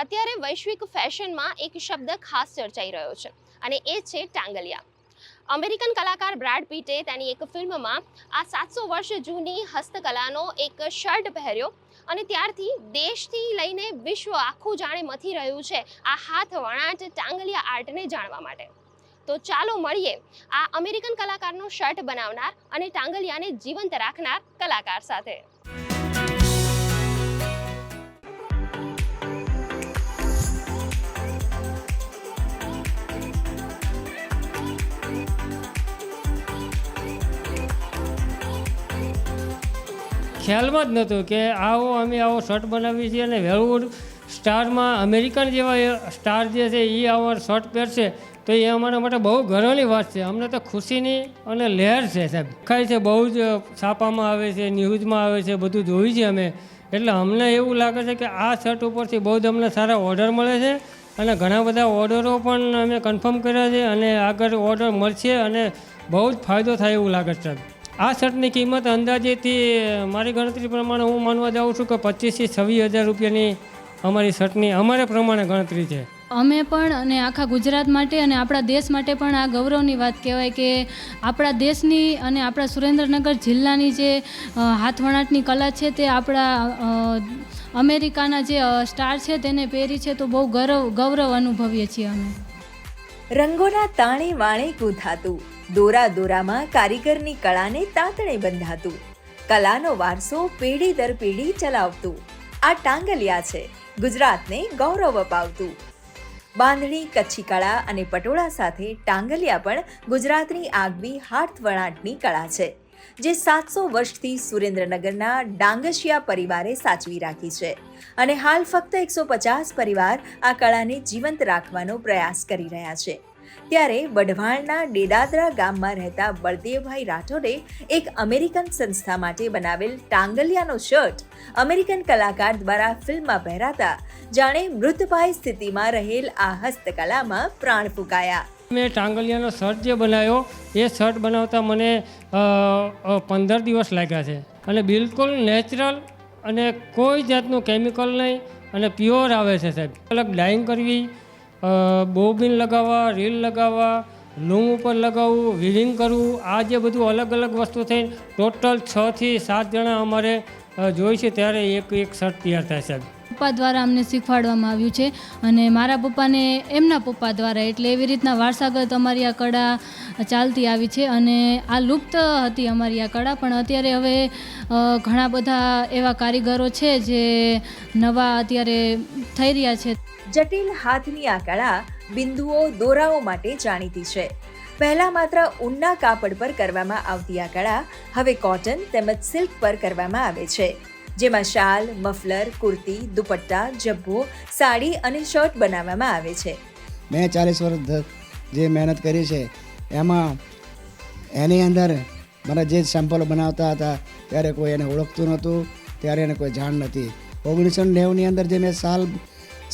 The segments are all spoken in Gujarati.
અત્યારે વૈશ્વિક ફેશનમાં એક શબ્દ ખાસ ચર્ચાઈ રહ્યો છે અને એ છે ટાંગલિયા. અમેરિકન કલાકાર બ્રાડ પીટે તેની એક ફિલ્મમાં આ સાતસો વર્ષ જૂની હસ્તકલાનો એક શર્ટ પહેર્યો અને ત્યારથી દેશથી લઈને વિશ્વ આખું જાણે મથી રહ્યું છે આ હાથ વણાટ ટાંગલિયા આર્ટને જાણવા માટે. તો ચાલો મળીએ આ અમેરિકન કલાકારનો શર્ટ બનાવનાર અને ટાંગલિયાને જીવંત રાખનાર કલાકાર સાથે. ખ્યાલમાં જ નહોતું કે આવો, અમે આવો શર્ટ બનાવીએ છીએ અને વેલવુડ સ્ટારમાં અમેરિકન જેવા સ્ટાર જે છે એ આવો શર્ટ પહેરશે તો એ અમારા માટે બહુ ગર્વની વાત છે. અમને તો ખુશીની અને લહેર છે સાહેબ. ખાય છે બહુ જ છાપામાં આવે છે, ન્યૂઝમાં આવે છે, બધું જોયું છે અમે. એટલે અમને એવું લાગે છે કે આ શર્ટ ઉપરથી બહુ જ અમને સારા ઓર્ડર મળે છે અને ઘણા બધા ઓર્ડરો પણ અમે કન્ફર્મ કર્યા છે અને આગળ ઓર્ડર મળશે અને બહુ જ ફાયદો થાય એવું લાગે છે સાહેબ. આ શર્ટની કિંમત અંદાજેથી મારી ગણતરી પ્રમાણે હું માનવા જાઉં છું કે પચીસથી છવ્વીસ હજાર રૂપિયાની અમારી શર્ટની અમારે પ્રમાણે ગણતરી છે. અમે પણ અને આખા ગુજરાત માટે અને આપણા દેશ માટે પણ આ ગૌરવની વાત કહેવાય કે આપણા દેશની અને આપણા સુરેન્દ્રનગર જિલ્લાની જે હાથવણાટની કલા છે તે આપણા અમેરિકાના જે સ્ટાર છે તેને પહેરી છે તો બહુ ગૌરવ ગૌરવ અનુભવીએ છીએ અમે. રંગોના તાણે વાણે ગૂંથાતું. દોરા દોરામાં કારીગરની કળાને તાંતણે બંધાતું. કલાનો વારસો પેઢી દર પેઢી ચલાવતું. આ ટાંગલિયા છે, ગુજરાતને ગૌરવ અપાવતું. બાંધણી, કચ્છી કળા અને પટોળા સાથે ટાંગલિયા પણ ગુજરાતની આગવી હાથ વણાટની કળા છે, જે સાતસો વર્ષથી સુરેન્દ્રનગરના ડાંગશિયા પરિવારે સાચવી રાખી છે અને હાલ ફક્ત એકસો પચાસ પરિવાર આ કળાને જીવંત રાખવાનો પ્રયાસ કરી રહ્યા છે. ત્યારે વઢવાણના ડેડાદરા ગામમાં રહેતા બળદેવભાઈ રાઠોડે એક અમેરિકન સંસ્થા માટે બનાવેલ ટાંગલિયાનો શર્ટ અમેરિકન કલાકાર દ્વારા ફિલ્મમાં પહેરાતા, જાણે મૃતભાઈ સ્થિતિમાં રહેલ આ હસ્તકલામાં પ્રાણ ફૂંકાયા. મેં ટાંગલિયાનો શર્ટ જે બનાવ્યો, એ શર્ટ બનાવતા મને પંદર દિવસ લાગ્યા છે. અને બિલકુલ નેચરલ અને કોઈ જાતનું કેમિકલ નહીં અને પ્યોર આવે છે સાહેબ. અલગ ડાઈંગ કરવી બોબિન લગાવવા, રીલ લગાવવા, લૂમ ઉપર લગાવવું વિવિંગ કરવું, આ જે બધું અલગ અલગ વસ્તુ થઈને ટોટલ છથી સાત જણા અમારે જોઈ છે, ત્યારે એક એક શર્ટ તૈયાર થાય સાહેબ. પપ્પા દ્વારા અમને શીખવાડવામાં આવ્યું છે અને મારા પપ્પાને એમના પપ્પા દ્વારા એટલે એવી રીતના વારસાગત અમારી આ કળા ચાલતી આવી છે અને આ લુપ્ત હતી અમારી આ કળા. પણ અત્યારે હવે ઘણા બધા એવા કારીગરો છે જે નવા અત્યારે થઈ રહ્યા છે. જટિલ હાથની આ કળા બિંદુઓ, દોરાઓ માટે જાણીતી છે. પહેલા માત્ર ઊનના કાપડ પર કરવામાં આવતી આ કળા, હવે કોટન તેમજ સિલ્ક પર કરવામાં આવે છે. જેમાં શાલ, મફલર, કુર્તી, દુપટ્ટા, જબ્બો, સાડી અને શર્ટ બનાવવામાં આવે છે. મેં ચાલીસ વર્ષ જે મહેનત કરી છે, એમાં એની અંદર મને જે સેમ્પલો બનાવતા હતા, ત્યારે કોઈ એને ઓળખતું નહોતું, ત્યારે એને કોઈ જાણ નથી ઓગણીસો નેવુંની અંદર જે મેં સાલ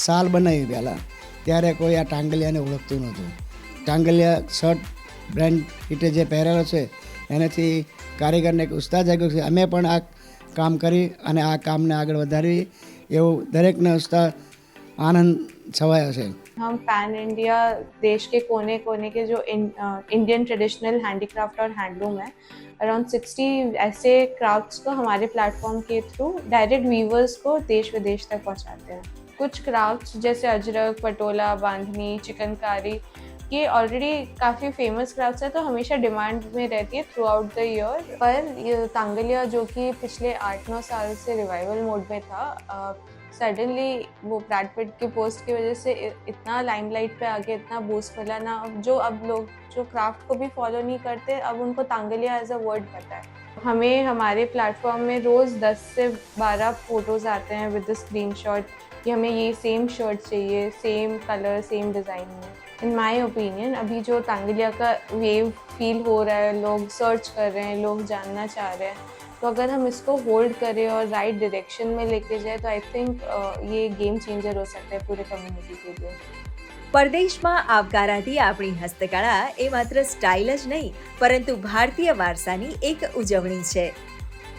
સાલ બનાવી પહેલાં, ત્યારે કોઈ આ ટાંગલિયાને ઓળખતું નહોતું. ટાંગલિયા શર્ટ બ્રાન્ડ કીટે જે પહેરેલો છે, એનાથી કારીગરને એક ઉત્સાહ જાગ્યો છે. અમે પણ આ કામ કરી અને આ કામને આગળ વધારવી એવું દરેકને ઉત્સાહ આનંદ છવાયો છે हम पैन इंडिया देश के कोने कोने के जो इन, इंडियन ट्रेडिशनल हैंडीक्राफ्ट और हैंडलूम है अराउंड 60 ऐसे क्राफ्ट्स को हमारे प्लेटफॉर्म के थ्रू डायरेक्ट वीवर्स को देश विदेश तक पहुंचाते हैं कुछ क्राफ्ट्स जैसे अजरक पटोला बांधनी चिकनकारी ये ऑलरेडी काफ़ी फ़ेमस क्राफ्ट्स है तो हमेशा डिमांड में रहती है थ्रू आउट द ईयर पर तांगलिया जो कि पिछले आठ नौ साल से रिवाइवल मोड में था सडनली वो ब्रैड पिट की पोस्ट की वजह से इतना लाइमलाइट पे आके इतना बूस्ट मिला ना। जो, अब लोग जो क्राफ्ट को भी फॉलो नहीं करते, अब उनको तांगलिया एज अ वर्ड पता है। हमें हमारे प्लेटफॉर्म में रोज़ 10 से 12 फ़ोटोज़ आते हैं विद स्क्रीन कि हमें ये सेम शर्ट चाहिए सेम कलर सेम डिज़ाइन में। इन माई ओपिनियन अभी जो तांगलिया का वेव फील हो रहा है लोग सर्च कर रहे हैं लोग जानना चाह रहे हैं तो अगर हम इसको होल्ड करें और राइट डायरेक्शन में लेके जाए तो आई थिंक ये गेम चेंजर हो सकता है पूरे कम्युनिटी के लिए પરદેશમાં આવકારાતી આપણી હસ્તકળા એ માત્ર સ્ટાઇલ જ નહીં પરંતુ ભારતીય વારસાની એક ઉજવણી છે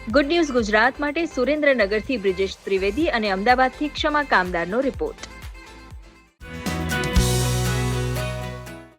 ગુડ ન્યૂઝ ગુજરાત માટે સુરેન્દ્રનગરથી બ્રિજેશ ત્રિવેદી અને અમદાવાદથી ક્ષમા કામદારનો રિપોર્ટ